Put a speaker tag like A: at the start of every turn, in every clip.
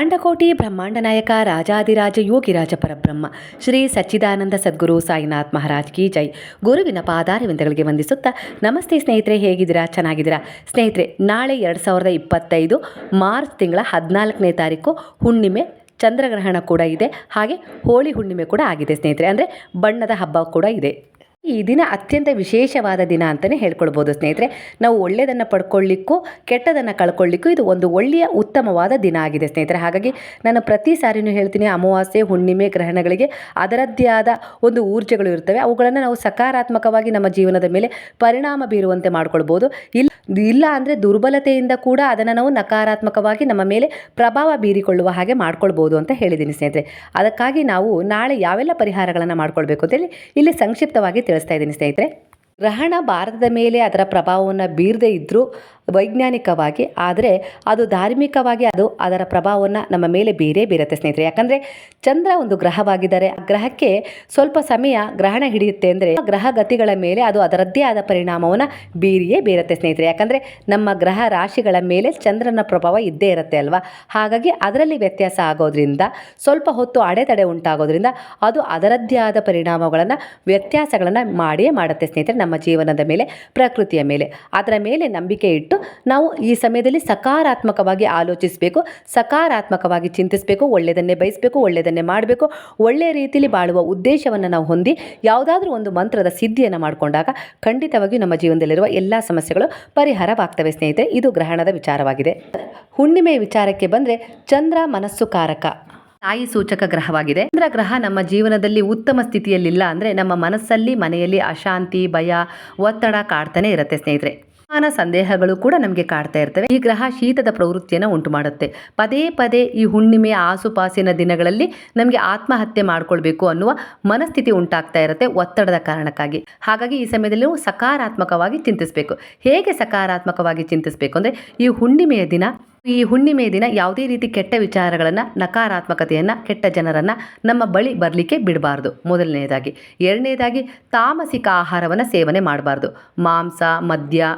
A: ಅಂಡಕೋಟಿ ಬ್ರಹ್ಮಾಂಡ ನಾಯಕ ರಾಜಾದಿರಾಜ ಯೋಗಿರಾಜ ಪರಬ್ರಹ್ಮ, ಶ್ರೀ ಸಚ್ಚಿದಾನಂದ ಸದ್ಗುರು ಸಾಯಿನಾಥ್ ಮಹಾರಾಜ್ ಕಿ ಜೈ. ಗುರುವಿನ ಪಾದಾರವಿಂದಗಳಿಗೆ ವಂದಿಸುತ್ತಾ, ನಮಸ್ತೆ ಸ್ನೇಹಿತರೆ, ಹೇಗಿದ್ದೀರಾ? ಚೆನ್ನಾಗಿದ್ದೀರಾ? ಸ್ನೇಹಿತರೆ, ನಾಳೆ ಎರಡು ಸಾವಿರದ ಇಪ್ಪತ್ತೈದು ಮಾರ್ಚ್ ತಿಂಗಳ ಹದಿನಾಲ್ಕನೇ ತಾರೀಕು ಹುಣ್ಣಿಮೆ ಚಂದ್ರಗ್ರಹಣ ಕೂಡ ಇದೆ. ಹಾಗೆ ಹೋಳಿ ಹುಣ್ಣಿಮೆ ಕೂಡ ಆಗಿದೆ ಸ್ನೇಹಿತರೆ. ಅಂದರೆ ಬಣ್ಣದ ಹಬ್ಬ ಕೂಡ ಇದೆ. ಈ ದಿನ ಅತ್ಯಂತ ವಿಶೇಷವಾದ ದಿನ ಅಂತಲೇ ಹೇಳ್ಕೊಳ್ಬೋದು ಸ್ನೇಹಿತರೆ. ನಾವು ಒಳ್ಳೆಯದನ್ನು ಪಡ್ಕೊಳ್ಳಿಕ್ಕೂ ಕೆಟ್ಟದನ್ನು ಕಳ್ಕೊಳ್ಳಿಕ್ಕೂ ಇದು ಒಂದು ಒಳ್ಳೆಯ ಉತ್ತಮವಾದ ದಿನ ಆಗಿದೆ ಸ್ನೇಹಿತರೆ. ಹಾಗಾಗಿ ನಾನು ಪ್ರತಿ ಸಾರಿನೂ ಹೇಳ್ತೀನಿ ಅಮಾವಾಸ್ಯೆ, ಹುಣ್ಣಿಮೆ, ಗ್ರಹಣಗಳಿಗೆ ಅದರದ್ದೇ ಆದ ಒಂದು ಊರ್ಜೆಗಳು ಇರ್ತವೆ. ಅವುಗಳನ್ನು ನಾವು ಸಕಾರಾತ್ಮಕವಾಗಿ ನಮ್ಮ ಜೀವನದ ಮೇಲೆ ಪರಿಣಾಮ ಬೀರುವಂತೆ ಮಾಡ್ಕೊಳ್ಬೋದು. ಇಲ್ಲ ಇಲ್ಲ ಅಂದರೆ ದುರ್ಬಲತೆಯಿಂದ ಕೂಡ ಅದನ್ನು ನಾವು ನಕಾರಾತ್ಮಕವಾಗಿ ನಮ್ಮ ಮೇಲೆ ಪ್ರಭಾವ ಬೀರಿಕೊಳ್ಳುವ ಹಾಗೆ ಮಾಡ್ಕೊಳ್ಬೋದು ಅಂತ ಹೇಳಿದ್ದೀನಿ ಸ್ನೇಹಿತರೆ. ಅದಕ್ಕಾಗಿ ನಾವು ನಾಳೆ ಯಾವೆಲ್ಲ ಪರಿಹಾರಗಳನ್ನು ಮಾಡ್ಕೊಳ್ಬೇಕು ಅಂತೇಳಿ ಇಲ್ಲಿ ಸಂಕ್ಷಿಪ್ತವಾಗಿ ತಿಳಿಸ್ತಾ ಇದ್ದೀನಿ ಸ್ನೇಹಿತರೆ. ಗ್ರಹಣ ಭಾರತದ ಮೇಲೆ ಅದರ ಪ್ರಭಾವವನ್ನು ಬೀರದೇ ಇದ್ದರೂ ವೈಜ್ಞಾನಿಕವಾಗಿ, ಆದರೆ ಅದು ಧಾರ್ಮಿಕವಾಗಿ ಅದು ಅದರ ಪ್ರಭಾವವನ್ನು ನಮ್ಮ ಮೇಲೆ ಬೇರೆ ಬೀರುತ್ತೆ ಸ್ನೇಹಿತರೆ. ಯಾಕಂದರೆ ಚಂದ್ರ ಒಂದು ಗ್ರಹವಾಗಿದ್ದಾರೆ ಆ ಗ್ರಹಕ್ಕೆ ಸ್ವಲ್ಪ ಸಮಯ ಗ್ರಹಣ ಹಿಡಿಯುತ್ತೆ ಅಂದರೆ ಗ್ರಹ ಗತಿಗಳ ಮೇಲೆ ಅದು ಅದರದ್ದೇ ಆದ ಪರಿಣಾಮವನ್ನು ಬೀರಿಯೇ ಬೀರುತ್ತೆ ಸ್ನೇಹಿತರೆ. ಯಾಕಂದರೆ ನಮ್ಮ ಗ್ರಹ ರಾಶಿಗಳ ಮೇಲೆ ಚಂದ್ರನ ಪ್ರಭಾವ ಇದ್ದೇ ಇರುತ್ತೆ ಅಲ್ವಾ? ಹಾಗಾಗಿ ಅದರಲ್ಲಿ ವ್ಯತ್ಯಾಸ ಆಗೋದ್ರಿಂದ, ಸ್ವಲ್ಪ ಹೊತ್ತು ಅಡೆತಡೆ ಉಂಟಾಗೋದ್ರಿಂದ ಅದು ಅದರದ್ದೇ ಆದ ಪರಿಣಾಮಗಳನ್ನು, ವ್ಯತ್ಯಾಸಗಳನ್ನು ಮಾಡಿಯೇ ಮಾಡುತ್ತೆ ಸ್ನೇಹಿತರೆ ನಮ್ಮ ಜೀವನದ ಮೇಲೆ, ಪ್ರಕೃತಿಯ ಮೇಲೆ. ಅದರ ಮೇಲೆ ನಂಬಿಕೆ ಇಟ್ಟು ನಾವು ಈ ಸಮಯದಲ್ಲಿ ಸಕಾರಾತ್ಮಕವಾಗಿ ಆಲೋಚಿಸಬೇಕು, ಸಕಾರಾತ್ಮಕವಾಗಿ ಚಿಂತಿಸಬೇಕು, ಒಳ್ಳೆಯದನ್ನೇ ಬಯಸಬೇಕು, ಒಳ್ಳೆಯದನ್ನೇ ಮಾಡಬೇಕು ಒಳ್ಳೆಯ ರೀತಿಯಲ್ಲಿ ಬಾಳುವ ಉದ್ದೇಶವನ್ನು ನಾವು ಹೊಂದಿ ಯಾವುದಾದ್ರೂ ಒಂದು ಮಂತ್ರದ ಸಿದ್ಧಿಯನ್ನು ಮಾಡಿಕೊಂಡಾಗ ಖಂಡಿತವಾಗಿಯೂ ನಮ್ಮ ಜೀವನದಲ್ಲಿರುವ ಎಲ್ಲ ಸಮಸ್ಯೆಗಳು ಪರಿಹಾರವಾಗ್ತವೆ, ಸ್ನೇಹಿತರೆ. ಇದು ಗ್ರಹಣದ ವಿಚಾರವಾಗಿದೆ. ಹುಣ್ಣಿಮೆಯ ವಿಚಾರಕ್ಕೆ ಬಂದರೆ ಚಂದ್ರ ಮನಸ್ಸು ಕಾರಕ ತಾಯಿ ಸೂಚಕ ಗ್ರಹವಾಗಿದೆ. ಚಂದ್ರ ಗ್ರಹ ನಮ್ಮ ಜೀವನದಲ್ಲಿ ಉತ್ತಮ ಸ್ಥಿತಿಯಲ್ಲಿಲ್ಲ ಅಂದರೆ ನಮ್ಮ ಮನಸ್ಸಲ್ಲಿ, ಮನೆಯಲ್ಲಿ ಅಶಾಂತಿ, ಭಯ, ಒತ್ತಡ ಕಾಡ್ತಾನೆ ಇರುತ್ತೆ, ಸ್ನೇಹಿತರೆ. ಅನುಮಾನ ಸಂದೇಹಗಳು ಕೂಡ ನಮಗೆ ಕಾಡ್ತಾ ಇರ್ತವೆ. ಈ ಗ್ರಹ ಶೀತದ ಪ್ರವೃತ್ತಿಯನ್ನು ಉಂಟು ಮಾಡುತ್ತೆ. ಪದೇ ಪದೇ ಈ ಹುಣ್ಣಿಮೆಯ ಆಸುಪಾಸಿನ ದಿನಗಳಲ್ಲಿ ನಮಗೆ ಆತ್ಮಹತ್ಯೆ ಮಾಡಿಕೊಳ್ಬೇಕು ಅನ್ನುವ ಮನಸ್ಥಿತಿ ಉಂಟಾಗ್ತಾ ಇರುತ್ತೆ ಒತ್ತಡದ ಕಾರಣಕ್ಕಾಗಿ. ಹಾಗಾಗಿ ಈ ಸಮಯದಲ್ಲಿ ಸಕಾರಾತ್ಮಕವಾಗಿ ಚಿಂತಿಸಬೇಕು. ಹೇಗೆ ಸಕಾರಾತ್ಮಕವಾಗಿ ಚಿಂತಿಸಬೇಕು ಅಂದರೆ ಈ ಹುಣ್ಣಿಮೆಯ ದಿನ, ಈ ಹುಣ್ಣಿಮೆಯ ದಿನ ಯಾವುದೇ ರೀತಿ ಕೆಟ್ಟ ವಿಚಾರಗಳನ್ನು, ನಕಾರಾತ್ಮಕತೆಯನ್ನು, ಕೆಟ್ಟ ಜನರನ್ನು ನಮ್ಮ ಬಳಿ ಬರಲಿಕ್ಕೆ ಬಿಡಬಾರ್ದು. ಮೊದಲನೆಯದಾಗಿ ಎರಡನೇದಾಗಿ ತಾಮಸಿಕ ಆಹಾರವನ್ನು ಸೇವನೆ ಮಾಡಬಾರ್ದು. ಮಾಂಸ, ಮದ್ಯ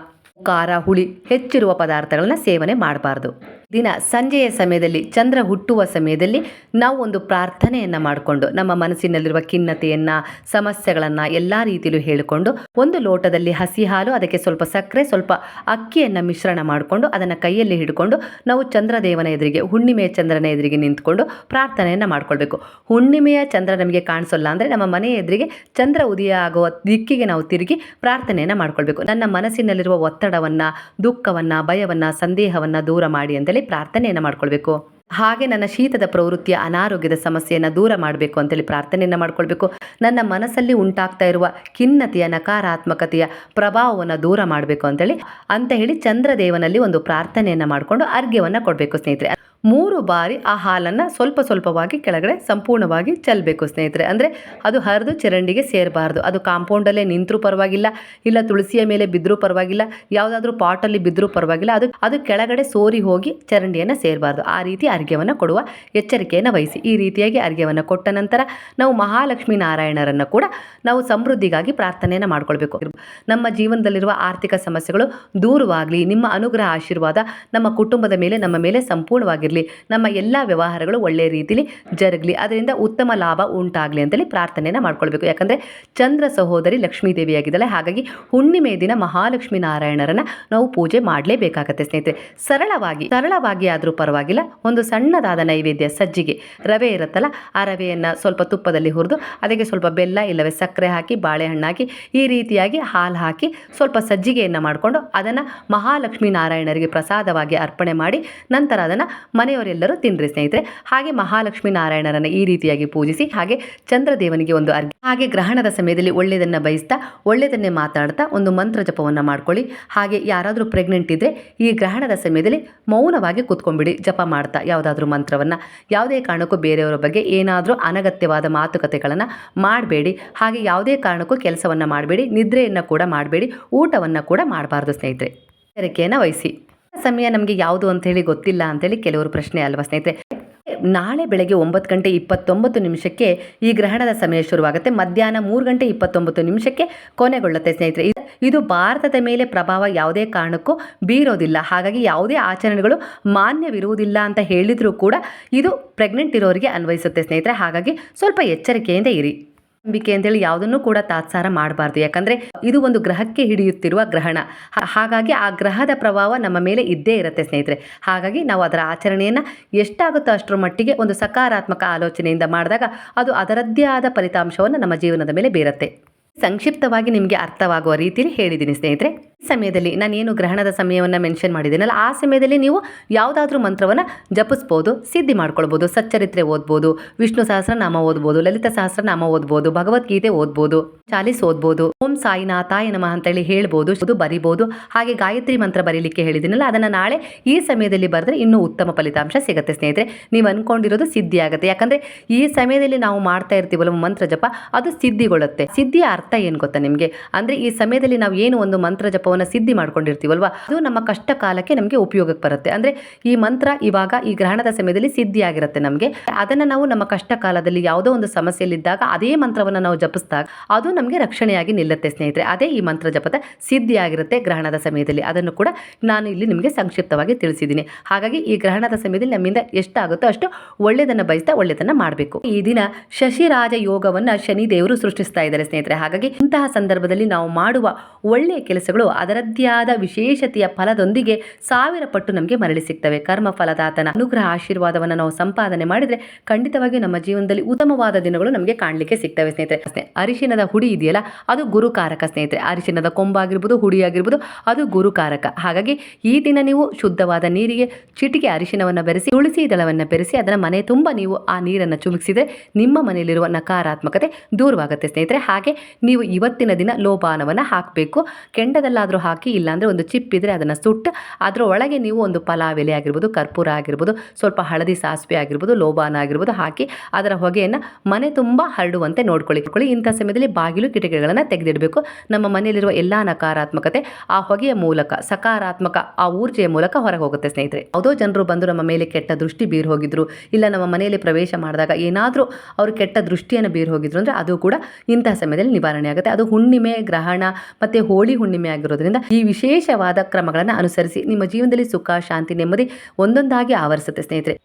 A: ಖಾರ ಹುಳಿ ಹೆಚ್ಚಿರುವ ಪದಾರ್ಥಗಳನ್ನ ಸೇವನೆ ಮಾಡಬಾರ್ದು. ದಿನ ಸಂಜೆಯ ಸಮಯದಲ್ಲಿ, ಚಂದ್ರ ಹುಟ್ಟುವ ಸಮಯದಲ್ಲಿ ನಾವು ಒಂದು ಪ್ರಾರ್ಥನೆಯನ್ನು ಮಾಡಿಕೊಂಡು, ನಮ್ಮ ಮನಸ್ಸಿನಲ್ಲಿರುವ ಖಿನ್ನತೆಯನ್ನು, ಸಮಸ್ಯೆಗಳನ್ನು ಎಲ್ಲ ರೀತಿಯಲ್ಲೂ ಹೇಳಿಕೊಂಡು, ಒಂದು ಲೋಟದಲ್ಲಿ ಹಸಿ ಹಾಲು, ಅದಕ್ಕೆ ಸ್ವಲ್ಪ ಸಕ್ಕರೆ, ಸ್ವಲ್ಪ ಅಕ್ಕಿಯನ್ನು ಮಿಶ್ರಣ ಮಾಡಿಕೊಂಡು, ಅದನ್ನು ಕೈಯಲ್ಲಿ ಹಿಡ್ಕೊಂಡು ನಾವು ಚಂದ್ರದೇವನ ಎದುರಿಗೆ ಹುಣ್ಣಿಮೆಯ ಚಂದ್ರನ ಎದುರಿಗೆ ನಿಂತ್ಕೊಂಡು ಪ್ರಾರ್ಥನೆಯನ್ನು ಮಾಡಿಕೊಳ್ಬೇಕು. ಹುಣ್ಣಿಮೆಯ ಚಂದ್ರ ನಮಗೆ ಕಾಣಿಸೋಲ್ಲ ಅಂದರೆ ನಮ್ಮ ಮನೆಯ ಎದುರಿಗೆ ಚಂದ್ರ ಉದಯ ಆಗುವ ದಿಕ್ಕಿಗೆ ನಾವು ತಿರುಗಿ ಪ್ರಾರ್ಥನೆಯನ್ನು ಮಾಡಿಕೊಳ್ಬೇಕು. ನನ್ನ ಮನಸ್ಸಿನಲ್ಲಿರುವ ಒತ್ತಡವನ್ನು, ದುಃಖವನ್ನು, ಭಯವನ್ನು, ಸಂದೇಹವನ್ನು ದೂರ ಮಾಡಿ ಅಂತೇಳಿ ಪ್ರಾರ್ಥನೆಯನ್ನು ಮಾಡ್ಕೊಳ್ಬೇಕು. ಹಾಗೆ ನನ್ನ ಶೀತದ ಪ್ರವೃತ್ತಿಯ ಅನಾರೋಗ್ಯದ ಸಮಸ್ಯೆಯನ್ನು ದೂರ ಮಾಡಬೇಕು ಅಂತೇಳಿ ಪ್ರಾರ್ಥನೆಯನ್ನು ಮಾಡ್ಕೊಳ್ಬೇಕು. ನನ್ನ ಮನಸ್ಸಲ್ಲಿ ಉಂಟಾಗ್ತಾ ಇರುವ ಖಿನ್ನತೆಯ, ನಕಾರಾತ್ಮಕತೆಯ ಪ್ರಭಾವವನ್ನು ದೂರ ಮಾಡಬೇಕು ಅಂತೇಳಿ, ಅಂತ ಹೇಳಿ ಚಂದ್ರದೇವನಲ್ಲಿ ಒಂದು ಪ್ರಾರ್ಥನೆಯನ್ನು ಮಾಡಿಕೊಂಡು ಅರ್ಘ್ಯವನ್ನು ಕೊಡಬೇಕು ಸ್ನೇಹಿತರೆ. ಮೂರು ಬಾರಿ ಆ ಹಾಲನ್ನು ಸ್ವಲ್ಪ ಸ್ವಲ್ಪವಾಗಿ ಕೆಳಗಡೆ ಸಂಪೂರ್ಣವಾಗಿ ಚೆಲ್ಲಬೇಕು ಸ್ನೇಹಿತರೆ. ಅಂದರೆ ಅದು ಹರಿದು ಚರಂಡಿಗೆ ಸೇರಬಾರ್ದು. ಅದು ಕಾಂಪೌಂಡಲ್ಲೇ ನಿಂತರೂ ಪರವಾಗಿಲ್ಲ, ಇಲ್ಲ ತುಳಸಿಯ ಮೇಲೆ ಬಿದ್ದರೂ ಪರವಾಗಿಲ್ಲ, ಯಾವುದಾದ್ರೂ ಪಾಟಲ್ಲಿ ಬಿದ್ದರೂ ಪರವಾಗಿಲ್ಲ. ಅದು ಅದು ಕೆಳಗಡೆ ಸೋರಿ ಹೋಗಿ ಚರಂಡಿಯನ್ನು ಸೇರಬಾರ್ದು. ಆ ರೀತಿ ಅರ್ಘ್ಯವನ್ನು ಕೊಡುವ ಎಚ್ಚರಿಕೆಯನ್ನು ವಹಿಸಿ. ಈ ರೀತಿಯಾಗಿ ಅರ್ಘ್ಯವನ್ನು ಕೊಟ್ಟ ನಂತರ ನಾವು ಮಹಾಲಕ್ಷ್ಮೀ ನಾರಾಯಣರನ್ನು ಕೂಡ ನಾವು ಸಮೃದ್ಧಿಗಾಗಿ ಪ್ರಾರ್ಥನೆಯನ್ನು ಮಾಡ್ಕೊಳ್ಬೇಕು. ನಮ್ಮ ಜೀವನದಲ್ಲಿರುವ ಆರ್ಥಿಕ ಸಮಸ್ಯೆಗಳು ದೂರವಾಗಲಿ, ನಿಮ್ಮ ಅನುಗ್ರಹ ಆಶೀರ್ವಾದ ನಮ್ಮ ಕುಟುಂಬದ ಮೇಲೆ, ನಮ್ಮ ಮೇಲೆ ಸಂಪೂರ್ಣವಾಗಿರಲಿ ನಮ್ಮ ಎಲ್ಲ ವ್ಯವಹಾರಗಳು ಒಳ್ಳೆಯ ರೀತಿಯಲ್ಲಿ ಜರುಗಲಿ, ಅದರಿಂದ ಉತ್ತಮ ಲಾಭ ಉಂಟಾಗಲಿ ಅಂತೇಳಿ ಪ್ರಾರ್ಥನೆಯನ್ನು ಮಾಡ್ಕೊಳ್ಬೇಕು. ಯಾಕಂದರೆ ಚಂದ್ರ ಸಹೋದರಿ ಲಕ್ಷ್ಮೀ ದೇವಿಯಾಗಿದ್ದಾಳೆ ಹಾಗಾಗಿ ಹುಣ್ಣಿಮೆ ದಿನ ಮಹಾಲಕ್ಷ್ಮೀ ನಾರಾಯಣರನ್ನು ನಾವು ಪೂಜೆ ಮಾಡಲೇಬೇಕಾಗತ್ತೆ ಸ್ನೇಹಿತರೆ. ಸರಳವಾಗಿ ಸರಳವಾಗಿ ಆದರೂ ಪರವಾಗಿಲ್ಲ, ಒಂದು ಸಣ್ಣದಾದ ನೈವೇದ್ಯ ಸಜ್ಜಿಗೆ, ರವೆ ಇರುತ್ತಲ್ಲ, ಆ ರವೆಯನ್ನು ಸ್ವಲ್ಪ ತುಪ್ಪದಲ್ಲಿ ಹುರಿದು, ಅದಕ್ಕೆ ಸ್ವಲ್ಪ ಬೆಲ್ಲ ಇಲ್ಲವೇ ಸಕ್ಕರೆ ಹಾಕಿ ಬಾಳೆಹಣ್ಣು ಹಾಕಿ ಈ ರೀತಿಯಾಗಿ ಹಾಲು ಹಾಕಿ ಸ್ವಲ್ಪ ಸಜ್ಜಿಗೆಯನ್ನು ಮಾಡಿಕೊಂಡು ಅದನ್ನು ಮಹಾಲಕ್ಷ್ಮೀ ನಾರಾಯಣರಿಗೆ ಪ್ರಸಾದವಾಗಿ ಅರ್ಪಣೆ ಮಾಡಿ, ನಂತರ ಅದನ್ನು ಮನೆಯವರೆಲ್ಲರೂ ತಿನ್ನಿರಿ ಸ್ನೇಹಿತರೆ. ಹಾಗೆ ಮಹಾಲಕ್ಷ್ಮೀ ನಾರಾಯಣರನ್ನು ಈ ರೀತಿಯಾಗಿ ಪೂಜಿಸಿ, ಹಾಗೆ ಚಂದ್ರದೇವನಿಗೆ ಒಂದು ಅರ್ಘ್ಯ, ಹಾಗೆ ಗ್ರಹಣದ ಸಮಯದಲ್ಲಿ ಒಳ್ಳೆಯದನ್ನು ಬಯಸ್ತಾ, ಒಳ್ಳೆಯದನ್ನೇ ಮಾತಾಡ್ತಾ ಒಂದು ಮಂತ್ರ ಜಪವನ್ನು ಮಾಡ್ಕೊಳ್ಳಿ. ಹಾಗೆ ಯಾರಾದರೂ ಪ್ರೆಗ್ನೆಂಟ್ ಇದ್ದರೆ ಈ ಗ್ರಹಣದ ಸಮಯದಲ್ಲಿ ಮೌನವಾಗಿ ಕೂತ್ಕೊಂಡ್ಬಿಡಿ, ಜಪ ಮಾಡ್ತಾ ಯಾವುದಾದ್ರೂ ಮಂತ್ರವನ್ನು. ಯಾವುದೇ ಕಾರಣಕ್ಕೂ ಬೇರೆಯವರ ಬಗ್ಗೆ ಏನಾದರೂ ಅನಗತ್ಯವಾದ ಮಾತುಕತೆಗಳನ್ನು ಮಾಡಬೇಡಿ. ಹಾಗೆ ಯಾವುದೇ ಕಾರಣಕ್ಕೂ ಕೆಲಸವನ್ನು ಮಾಡಬೇಡಿ, ನಿದ್ರೆಯನ್ನು ಕೂಡ ಮಾಡಬೇಡಿ, ಊಟವನ್ನು ಕೂಡ ಮಾಡಬಾರ್ದು ಸ್ನೇಹಿತರೆ. ಎಚ್ಚರಿಕೆಯನ್ನು ವಹಿಸಿ. ಸಮಯ ನಮಗೆ ಯಾವುದು ಅಂತ ಹೇಳಿ ಗೊತ್ತಿಲ್ಲ ಅಂತೇಳಿ ಕೆಲವರು ಪ್ರಶ್ನೆ ಅಲ್ವಾ ಸ್ನೇಹಿತರೆ? ನಾಳೆ ಬೆಳಗ್ಗೆ ಒಂಬತ್ತು ಗಂಟೆ ಇಪ್ಪತ್ತೊಂಬತ್ತು ನಿಮಿಷಕ್ಕೆ ಈ ಗ್ರಹಣದ ಸಮಯ ಶುರುವಾಗುತ್ತೆ. ಮಧ್ಯಾಹ್ನ ಮೂರು ಗಂಟೆ ಇಪ್ಪತ್ತೊಂಬತ್ತು ನಿಮಿಷಕ್ಕೆ ಕೊನೆಗೊಳ್ಳುತ್ತೆ ಸ್ನೇಹಿತರೆ. ಇದು- ಭಾರತದ ಮೇಲೆ ಪ್ರಭಾವ ಯಾವುದೇ ಕಾರಣಕ್ಕೂ ಬೀರೋದಿಲ್ಲ. ಹಾಗಾಗಿ ಯಾವುದೇ ಆಚರಣೆಗಳು ಮಾನ್ಯವಿರುವುದಿಲ್ಲ ಅಂತ ಹೇಳಿದರೂ ಕೂಡ ಇದು ಪ್ರೆಗ್ನೆಂಟ್ ಇರೋರಿಗೆ ಅನ್ವಯಿಸುತ್ತೆ ಸ್ನೇಹಿತರೆ. ಹಾಗಾಗಿ ಸ್ವಲ್ಪ ಎಚ್ಚರಿಕೆಯಿಂದ ಇರಿ. ನಂಬಿಕೆ ಅಂತೇಳಿ ಯಾವುದನ್ನು ಕೂಡ ತಾತ್ಸಾರ ಮಾಡಬಾರ್ದು. ಯಾಕಂದ್ರೆ ಇದು ಒಂದು ಗ್ರಹಕ್ಕೆ ಹಿಡಿಯುತ್ತಿರುವ ಗ್ರಹಣ. ಹಾಗಾಗಿ ಆ ಗ್ರಹದ ಪ್ರಭಾವ ನಮ್ಮ ಮೇಲೆ ಇದ್ದೇ ಇರುತ್ತೆ ಸ್ನೇಹಿತರೆ. ಹಾಗಾಗಿ ನಾವು ಅದರ ಆಚರಣೆಯನ್ನು ಎಷ್ಟಾಗುತ್ತೋ ಅಷ್ಟರ ಮಟ್ಟಿಗೆ ಒಂದು ಸಕಾರಾತ್ಮಕ ಆಲೋಚನೆಯಿಂದ ಮಾಡಿದಾಗ ಅದು ಅದರದ್ದೇ ಆದ ಫಲಿತಾಂಶವನ್ನು ನಮ್ಮ ಜೀವನದ ಮೇಲೆ ಬೀರುತ್ತೆ. ಸಂಕ್ಷಿಪ್ತವಾಗಿ ನಿಮಗೆ ಅರ್ಥವಾಗುವ ರೀತಿಯಲ್ಲಿ ಹೇಳಿದ್ದೀನಿ ಸ್ನೇಹಿತರೆ. ಈ ಸಮಯದಲ್ಲಿ ನಾನು ಏನು ಗ್ರಹಣದ ಸಮಯವನ್ನು ಮೆನ್ಷನ್ ಮಾಡಿದ್ದೀನಲ್ಲ, ಆ ಸಮಯದಲ್ಲಿ ನೀವು ಯಾವುದಾದ್ರೂ ಮಂತ್ರವನ್ನು ಜಪಿಸ್ಬೋದು, ಸಿದ್ಧಿ ಮಾಡ್ಕೊಳ್ಬೋದು, ಸಚ್ಚರಿತ್ರೆ ಓದ್ಬೋದು, ವಿಷ್ಣು ಸಹಸ್ರನಾಮ ಓದ್ಬೋದು, ಲಲಿತ ಸಹಸ್ರನಾಮ ಓದ್ಬೋದು, ಭಗವದ್ಗೀತೆ ಓದ್ಬೋದು, ಚಾಲಿಸ್ ಓದ್ಬೋದು, ಓಂ ಸಾಯಿನಾಥಾಯ ನಮಃ ಅಂತೇಳಿ ಹೇಳ್ಬೋದು ಅದು ಬರಿಬೋದು, ಹಾಗೆ ಗಾಯತ್ರಿ ಮಂತ್ರ ಬರೀಲಿಕ್ಕೆ ಹೇಳಿದ್ದೀನಲ್ಲ, ಅದನ್ನು ನಾಳೆ ಈ ಸಮಯದಲ್ಲಿ ಬರೆದ್ರೆ ಇನ್ನೂ ಉತ್ತಮ ಫಲಿತಾಂಶ ಸಿಗುತ್ತೆ ಸ್ನೇಹಿತರೆ. ನೀವು ಅನ್ಕೊಂಡಿರೋದು ಸಿದ್ಧಿ ಆಗುತ್ತೆ ಯಾಕಂದ್ರೆ ಈ ಸಮಯದಲ್ಲಿ ನಾವು ಮಾಡ್ತಾ ಇರ್ತೀವಲ್ಲ, ಮಂತ್ರ ಜಪ, ಅದು ಸಿದ್ಧಿಗೊಳ್ಳುತ್ತೆ. ಸಿದ್ಧಿಯ ಅರ್ಥ ಏನು ಗೊತ್ತಾ ನಿಮಗೆ? ಅಂದರೆ ಈ ಸಮಯದಲ್ಲಿ ನಾವು ಏನು ಒಂದು ಮಂತ್ರ ಜಪವನ್ನು ಸಿದ್ಧಿ ಮಾಡ್ಕೊಂಡಿರ್ತೀವಲ್ವಾ? ಅದು ನಮ್ಮ ಕಷ್ಟ ಕಾಲಕ್ಕೆ ನಮಗೆ ಉಪಯೋಗಕ್ಕೆ ಬರುತ್ತೆ. ಅಂದರೆ ಈ ಮಂತ್ರ ಇವಾಗ ಈ ಗ್ರಹಣದ ಸಮಯದಲ್ಲಿ ಸಿದ್ಧಿಯಾಗಿರುತ್ತೆ ನಮಗೆ. ಅದನ್ನು ನಾವು ನಮ್ಮ ಕಷ್ಟ ಕಾಲದಲ್ಲಿ ಯಾವುದೋ ಒಂದು ಸಮಸ್ಯೆಯಲ್ಲಿದ್ದಾಗ ಅದೇ ಮಂತ್ರವನ್ನು ನಾವು ಜಪಿಸಿದಾಗ ಅದು ನಮಗೆ ರಕ್ಷಣೆಯಾಗಿ ನಿಲ್ಲುತ್ತೆ ಸ್ನೇಹಿತರೆ. ಅದೇ ಈ ಮಂತ್ರ ಜಪದ ಸಿದ್ಧಿಯಾಗಿರುತ್ತೆ ಗ್ರಹಣದ ಸಮಯದಲ್ಲಿ. ಅದನ್ನು ಕೂಡ ನಾನು ಇಲ್ಲಿ ನಿಮಗೆ ಸಂಕ್ಷಿಪ್ತವಾಗಿ ತಿಳಿಸಿದ್ದೀನಿ. ಹಾಗಾಗಿ ಈ ಗ್ರಹಣದ ಸಮಯದಲ್ಲಿ ನಮ್ಮಿಂದ ಎಷ್ಟಾಗುತ್ತೋ ಅಷ್ಟು ಒಳ್ಳೆಯದನ್ನು ಬಯಸ್ತಾ ಒಳ್ಳೆಯದನ್ನು ಮಾಡಬೇಕು. ಈ ದಿನ ಶಶಿರಾಜ ಯೋಗವನ್ನು ಶನಿ ದೇವರು ಸೃಷ್ಟಿಸ್ತಾ ಇದ್ದಾರೆ ಸ್ನೇಹಿತರೆ. ಹಾಗಾಗಿ ಇಂತಹ ಸಂದರ್ಭದಲ್ಲಿ ನಾವು ಮಾಡುವ ಒಳ್ಳೆಯ ಕೆಲಸಗಳು ಅದರದ್ದೇ ಆದ ವಿಶೇಷತೆಯ ಫಲದೊಂದಿಗೆ ಸಾವಿರ ಪಟ್ಟು ನಮಗೆ ಮರಳಿ ಸಿಗ್ತವೆ. ಕರ್ಮ ಫಲದಾತನ ಅನುಗ್ರಹ ಆಶೀರ್ವಾದವನ್ನು ನಾವು ಸಂಪಾದನೆ ಮಾಡಿದರೆ ಖಂಡಿತವಾಗಿ ನಮ್ಮ ಜೀವನದಲ್ಲಿ ಉತ್ತಮವಾದ ದಿನಗಳು ನಮಗೆ ಕಾಣಲಿಕ್ಕೆ ಸಿಗ್ತವೆ ಸ್ನೇಹಿತರೆ. ಸ್ನೇ- ಅರಿಶಿನದ ಹುಡಿ ಇದೆಯಲ್ಲ, ಅದು ಗುರುಕಾರಕ ಸ್ನೇಹಿತರೆ. ಅರಿಶಿನದ ಕೊಂಬಾಗಿರ್ಬೋದು ಹುಡಿ ಆಗಿರ್ಬೋದು ಅದು ಗುರುಕಾರಕ. ಹಾಗಾಗಿ ಈ ದಿನ ನೀವು ಶುದ್ಧವಾದ ನೀರಿಗೆ ಚಿಟಿಕೆ ಅರಿಶಿನವನ್ನು ಬೆರೆಸಿ, ತುಳಸಿ ದಳವನ್ನು ಬೆರೆಸಿ, ಅದರ ಮನೆ ತುಂಬ ನೀವು ಆ ನೀರನ್ನು ಚುಮಿಸಿದರೆ ನಿಮ್ಮ ಮನೆಯಲ್ಲಿರುವ ನಕಾರಾತ್ಮಕತೆ ದೂರವಾಗುತ್ತೆ ಸ್ನೇಹಿತರೆ. ಹಾಗೆ ನೀವು ಇವತ್ತಿನ ದಿನ ಲೋಪಾನವನ್ನು ಹಾಕಬೇಕು. ಕೆಂಡದಲ್ಲಾದರೂ ಹಾಕಿ, ಇಲ್ಲಾಂದರೆ ಒಂದು ಚಿಪ್ ಇದ್ದರೆ ಅದನ್ನು ಸುಟ್ಟು, ಅದರ ಒಳಗೆ ನೀವು ಒಂದು ಪಲಾವ್ ಎಲೆ ಆಗಿರ್ಬೋದು, ಕರ್ಪೂರ ಆಗಿರ್ಬೋದು, ಸ್ವಲ್ಪ ಹಳದಿ ಸಾಸಿವೆ ಆಗಿರ್ಬೋದು, ಲೋಬಾನ ಆಗಿರ್ಬೋದು ಹಾಕಿ, ಅದರ ಹೊಗೆಯನ್ನು ಮನೆ ತುಂಬ ಹರಡುವಂತೆ ನೋಡ್ಕೊಳ್ಳಿ. ಇಂಥ ಸಮಯದಲ್ಲಿ ಬಾಗಿಲು ಕಿಟಕಿಗಳನ್ನು ತೆಗೆದಿಡಬೇಕು. ನಮ್ಮ ಮನೆಯಲ್ಲಿರುವ ಎಲ್ಲ ನಕಾರಾತ್ಮಕತೆ ಆ ಹೊಗೆಯ ಮೂಲಕ, ಸಕಾರಾತ್ಮಕ ಆ ಊರ್ಜೆಯ ಮೂಲಕ ಹೊರಗೆ ಹೋಗುತ್ತೆ ಸ್ನೇಹಿತರೆ. ಯಾವುದೋ ಜನರು ಬಂದು ನಮ್ಮ ಮೇಲೆ ಕೆಟ್ಟ ದೃಷ್ಟಿ ಬೀರು ಹೋಗಿದ್ರು, ಇಲ್ಲ ನಮ್ಮ ಮನೆಯಲ್ಲಿ ಪ್ರವೇಶ ಮಾಡಿದಾಗ ಏನಾದರೂ ಅವರು ಕೆಟ್ಟ ದೃಷ್ಟಿಯನ್ನು ಬೀರು ಹೋಗಿದ್ರು ಅಂದರೆ ಅದು ಕೂಡ ಇಂತಹ ಸಮಯದಲ್ಲಿ ನಿವಾರಣೆ ಆಗುತ್ತೆ. ಅದು ಹುಣ್ಣಿಮೆ, ಗ್ರಹಣ ಮತ್ತೆ ಹೋಳಿ ಹುಣ್ಣಿಮೆ ಆಗಿರೋದ್ರಿಂದ ಈ ವಿಶೇಷವಾದ ಕ್ರಮಗಳನ್ನು ಅನುಸರಿಸಿ ನಿಮ್ಮ ಜೀವನದಲ್ಲಿ ಸುಖ, ಶಾಂತಿ, ನೆಮ್ಮದಿ ಒಂದೊಂದಾಗಿ ಆವರಿಸುತ್ತೆ ಸ್ನೇಹಿತರೆ.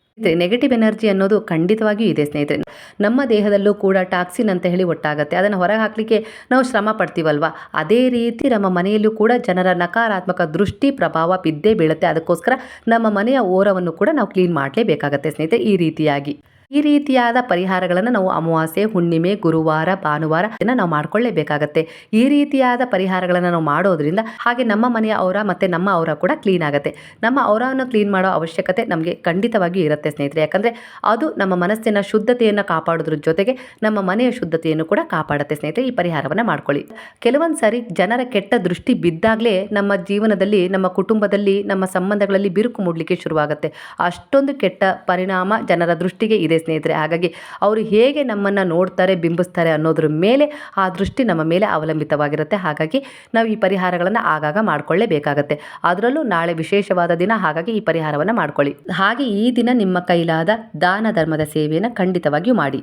A: ನೆಗೆಟಿವ್ ಎನರ್ಜಿ ಅನ್ನೋದು ಖಂಡಿತವಾಗಿಯೂ ಇದೆ ಸ್ನೇಹಿತರೆ. ನಮ್ಮ ದೇಹದಲ್ಲೂ ಕೂಡ ಟಾಕ್ಸಿನ್ ಅಂತ ಹೇಳಿ ಒಟ್ಟಾಗುತ್ತೆ. ಅದನ್ನು ಹೊರಗೆ ಹಾಕಲಿಕ್ಕೆ ನಾವು ಶ್ರಮ ಪಡ್ತೀವಲ್ವಾ? ಅದೇ ರೀತಿ ನಮ್ಮ ಮನೆಯಲ್ಲೂ ಕೂಡ ಜನರ ನಕಾರಾತ್ಮಕ ದೃಷ್ಟಿ ಪ್ರಭಾವ ಬಿದ್ದೇ ಬೀಳುತ್ತೆ. ಅದಕ್ಕೋಸ್ಕರ ನಮ್ಮ ಮನೆಯ ಓರವನ್ನು ಕೂಡ ನಾವು ಕ್ಲೀನ್ ಮಾಡಲೇಬೇಕಾಗತ್ತೆ ಸ್ನೇಹಿತರೆ ಈ ರೀತಿಯಾಗಿ. ಈ ರೀತಿಯಾದ ಪರಿಹಾರಗಳನ್ನು ನಾವು ಅಮಾವಾಸ್ಯೆ, ಹುಣ್ಣಿಮೆ, ಗುರುವಾರ, ಭಾನುವಾರ ಇದನ್ನ ನಾವು ಮಾಡ್ಕೊಳ್ಳೇಬೇಕಾಗತ್ತೆ. ಈ ರೀತಿಯಾದ ಪರಿಹಾರಗಳನ್ನು ನಾವು ಮಾಡೋದ್ರಿಂದ ಹಾಗೆ ನಮ್ಮ ಮನೆಯ ಅವರ ಮತ್ತೆ ನಮ್ಮ ಅವರ ಕೂಡ ಕ್ಲೀನ್ ಆಗುತ್ತೆ. ನಮ್ಮ ಔರವನ್ನು ಕ್ಲೀನ್ ಮಾಡೋ ಅವಶ್ಯಕತೆ ನಮಗೆ ಖಂಡಿತವಾಗಿ ಇರುತ್ತೆ ಸ್ನೇಹಿತರೆ. ಯಾಕಂದರೆ ಅದು ನಮ್ಮ ಮನಸ್ಸಿನ ಶುದ್ಧತೆಯನ್ನು ಕಾಪಾಡೋದ್ರ ಜೊತೆಗೆ ನಮ್ಮ ಮನೆಯ ಶುದ್ಧತೆಯನ್ನು ಕೂಡ ಕಾಪಾಡುತ್ತೆ ಸ್ನೇಹಿತರೆ. ಈ ಪರಿಹಾರವನ್ನು ಮಾಡ್ಕೊಳ್ಳಿ. ಕೆಲವೊಂದು ಸಾರಿ ಜನರ ಕೆಟ್ಟ ದೃಷ್ಟಿ ಬಿದ್ದಾಗಲೇ ನಮ್ಮ ಜೀವನದಲ್ಲಿ, ನಮ್ಮ ಕುಟುಂಬದಲ್ಲಿ, ನಮ್ಮ ಸಂಬಂಧಗಳಲ್ಲಿ ಬಿರುಕು ಮೂಡಲಿಕ್ಕೆ ಶುರುವಾಗುತ್ತೆ. ಅಷ್ಟೊಂದು ಕೆಟ್ಟ ಪರಿಣಾಮ ಜನರ ದೃಷ್ಟಿಗೆ ಇದೆ ಸ್ನೇಹಿತರೆ, ಹಾಗಾಗಿ ಅವರು ಹೇಗೆ ನಮ್ಮನ್ನು ನೋಡ್ತಾರೆ, ಬಿಂಬಿಸ್ತಾರೆ ಅನ್ನೋದ್ರ ಮೇಲೆ ಆ ದೃಷ್ಟಿ ನಮ್ಮ ಮೇಲೆ ಅವಲಂಬಿತವಾಗಿರುತ್ತೆ. ಹಾಗಾಗಿ ನಾವು ಈ ಪರಿಹಾರಗಳನ್ನು ಆಗಾಗ ಮಾಡಿಕೊಳ್ಳೇಬೇಕಾಗತ್ತೆ. ಅದರಲ್ಲೂ ನಾಳೆ ವಿಶೇಷವಾದ ದಿನ, ಹಾಗಾಗಿ ಈ ಪರಿಹಾರವನ್ನು ಮಾಡ್ಕೊಳ್ಳಿ. ಹಾಗೆ ಈ ದಿನ ನಿಮ್ಮ ಕೈಲಾದ ದಾನ ಧರ್ಮದ ಸೇವೆಯನ್ನು ಖಂಡಿತವಾಗಿಯೂ ಮಾಡಿ.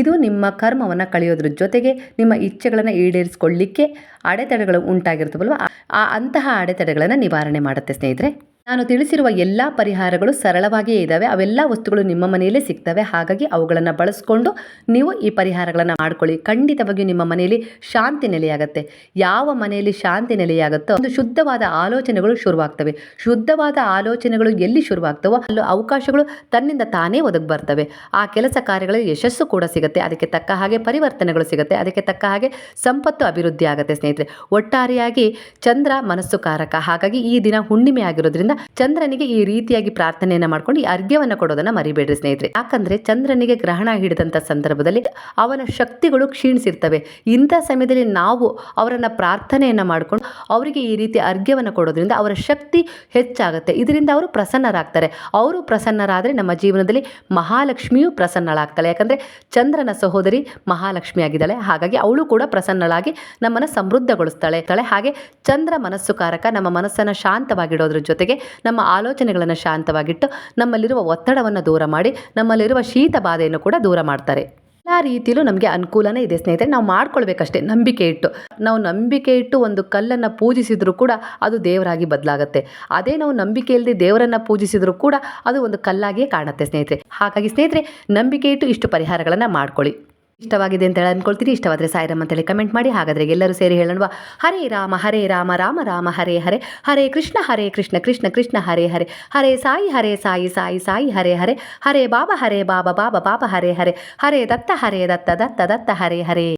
A: ಇದು ನಿಮ್ಮ ಕರ್ಮವನ್ನು ಕಳೆಯೋದ್ರ ಜೊತೆಗೆ ನಿಮ್ಮ ಇಚ್ಛೆಗಳನ್ನು ಈಡೇರಿಸಿಕೊಳ್ಳಿಕ್ಕೆ ಅಡೆತಡೆಗಳು ಉಂಟಾಗಿರ್ತವಲ್ವ, ಆ ಅಂತಹ ಅಡೆತಡೆಗಳನ್ನು ನಿವಾರಣೆ ಮಾಡುತ್ತೆ ಸ್ನೇಹಿತರೆ. ನಾನು ತಿಳಿಸಿರುವ ಎಲ್ಲ ಪರಿಹಾರಗಳು ಸರಳವಾಗಿಯೇ ಇದ್ದಾವೆ. ಅವೆಲ್ಲ ವಸ್ತುಗಳು ನಿಮ್ಮ ಮನೆಯಲ್ಲೇ ಸಿಗ್ತವೆ. ಹಾಗಾಗಿ ಅವುಗಳನ್ನು ಬಳಸ್ಕೊಂಡು ನೀವು ಈ ಪರಿಹಾರಗಳನ್ನು ಮಾಡ್ಕೊಳ್ಳಿ. ಖಂಡಿತವಾಗಿಯೂ ನಿಮ್ಮ ಮನೆಯಲ್ಲಿ ಶಾಂತಿ ನೆಲೆಯಾಗುತ್ತೆ. ಯಾವ ಮನೆಯಲ್ಲಿ ಶಾಂತಿ ನೆಲೆಯಾಗುತ್ತೋ ಒಂದು ಶುದ್ಧವಾದ ಆಲೋಚನೆಗಳು ಶುರುವಾಗ್ತವೆ. ಶುದ್ಧವಾದ ಆಲೋಚನೆಗಳು ಎಲ್ಲಿ ಶುರುವಾಗ್ತವೋ ಅಲ್ಲೂ ಅವಕಾಶಗಳು ತನ್ನಿಂದ ತಾನೇ ಒದಗಿ ಬರ್ತವೆ. ಆ ಕೆಲಸ ಕಾರ್ಯಗಳಲ್ಲಿ ಯಶಸ್ಸು ಕೂಡ ಸಿಗುತ್ತೆ. ಅದಕ್ಕೆ ತಕ್ಕ ಹಾಗೆ ಪರಿವರ್ತನೆಗಳು ಸಿಗುತ್ತೆ. ಅದಕ್ಕೆ ತಕ್ಕ ಹಾಗೆ ಸಂಪತ್ತು ಅಭಿವೃದ್ಧಿ ಆಗುತ್ತೆ ಸ್ನೇಹಿತರೆ. ಒಟ್ಟಾರೆಯಾಗಿ ಚಂದ್ರ ಮನಸ್ಸು ಕಾರಕ. ಹಾಗಾಗಿ ಈ ದಿನ ಹುಣ್ಣಿಮೆ ಆಗಿರೋದ್ರಿಂದ ಚಂದ್ರನಿಗೆ ಈ ರೀತಿಯಾಗಿ ಪ್ರಾರ್ಥನೆಯನ್ನ ಮಾಡ್ಕೊಂಡು ಈ ಅರ್ಘ್ಯವನ್ನ ಕೊಡೋದನ್ನ ಮರಿಬೇಡ್ರಿ ಸ್ನೇಹಿತರೆ. ಯಾಕಂದ್ರೆ ಚಂದ್ರನಿಗೆ ಗ್ರಹಣ ಹಿಡಿದಂತ ಸಂದರ್ಭದಲ್ಲಿ ಅವನ ಶಕ್ತಿಗಳು ಕ್ಷೀಣಿಸಿರ್ತವೆ. ಇಂಥ ಸಮಯದಲ್ಲಿ ನಾವು ಅವರನ್ನ ಪ್ರಾರ್ಥನೆಯನ್ನ ಮಾಡ್ಕೊಂಡು ಅವರಿಗೆ ಈ ರೀತಿ ಅರ್ಘ್ಯವನ್ನ ಕೊಡೋದ್ರಿಂದ ಅವರ ಶಕ್ತಿ ಹೆಚ್ಚಾಗುತ್ತೆ. ಇದರಿಂದ ಅವರು ಪ್ರಸನ್ನರಾಗ್ತಾರೆ. ಅವರು ಪ್ರಸನ್ನರಾದರೆ ನಮ್ಮ ಜೀವನದಲ್ಲಿ ಮಹಾಲಕ್ಷ್ಮಿಯು ಪ್ರಸನ್ನಳಾಗ್ತಾಳೆ. ಯಾಕಂದ್ರೆ ಚಂದ್ರನ ಸಹೋದರಿ ಮಹಾಲಕ್ಷ್ಮಿ ಆಗಿದ್ದಾಳೆ ಹಾಗಾಗಿ ಅವಳು ಕೂಡ ಪ್ರಸನ್ನಳಾಗಿ ನಮ್ಮನ್ನು ಸಮೃದ್ಧಗೊಳಿಸ್ತಾಳೆ. ತಾಳೆ ಹಾಗೆ ಚಂದ್ರ ಮನಸ್ಸು ಕಾರಕ ನಮ್ಮ ಮನಸ್ಸನ್ನ ಶಾಂತವಾಗಿಡೋದ್ರ ಜೊತೆಗೆ ನಮ್ಮ ಆಲೋಚನೆಗಳನ್ನು ಶಾಂತವಾಗಿಟ್ಟು ನಮ್ಮಲ್ಲಿರುವ ಒತ್ತಡವನ್ನು ದೂರ ಮಾಡಿ, ನಮ್ಮಲ್ಲಿರುವ ಶೀತ ಬಾಧೆಯನ್ನು ಕೂಡ ದೂರ ಮಾಡ್ತಾರೆ. ಎಲ್ಲ ರೀತಿಯಲ್ಲೂ ನಮಗೆ ಅನುಕೂಲನೇ ಇದೆ ಸ್ನೇಹಿತರೆ. ನಾವು ಮಾಡ್ಕೊಳ್ಬೇಕಷ್ಟೇ, ನಂಬಿಕೆ ಇಟ್ಟು. ನಾವು ನಂಬಿಕೆ ಇಟ್ಟು ಒಂದು ಕಲ್ಲನ್ನು ಪೂಜಿಸಿದರೂ ಕೂಡ ಅದು ದೇವರಾಗಿ ಬದಲಾಗುತ್ತೆ. ಅದೇ ನಾವು ನಂಬಿಕೆ ಇಲ್ಲದೆ ದೇವರನ್ನು ಪೂಜಿಸಿದರೂ ಕೂಡ ಅದು ಒಂದು ಕಲ್ಲಾಗಿಯೇ ಕಾಣುತ್ತೆ ಸ್ನೇಹಿತರೆ. ಹಾಗಾಗಿ ಸ್ನೇಹಿತರೆ, ನಂಬಿಕೆ ಇಟ್ಟು ಇಷ್ಟು ಪರಿಹಾರಗಳನ್ನು ಮಾಡ್ಕೊಳ್ಳಿ. ಇಷ್ಟವಾಗಿದೆ ಅಂತ ಹೇಳಿ ಅನ್ಕೊಳ್ತೀರಿ ಇಷ್ಟವಾದರೆ ಸಾಯಿರಾಮ್ ಅಂತೇಳಿ ಕಮೆಂಟ್ ಮಾಡಿ. ಹಾಗಾದರೆ ಎಲ್ಲರೂ ಸೇರಿ ಹೇಳೋಣ ಹರೇ ರಾಮ ಹರೇ ರಾಮ ರಾಮ ರಾಮ, ಹರೇ ಹರೇ. ಹರೇ ಕೃಷ್ಣ ಹರೇ ಕೃಷ್ಣ ಕೃಷ್ಣ ಕೃಷ್ಣ, ಹರೇ ಹರೇ. ಹರೇ ಸಾಯಿ ಹರೇ ಸಾಯಿ ಸಾಯಿ ಸಾಯಿ, ಹರೇ ಹರೇ. ಹರೇ ಬಾಬಾ ಹರೇ ಬಾಬಾ ಬಾಬಾ ಬಾಬಾ, ಹರೇ ಹರೇ. ಹರೇ ದತ್ತ ಹರೇ ದತ್ತ ದತ್ತ ದತ್ತ, ಹರೇ ಹರೇ.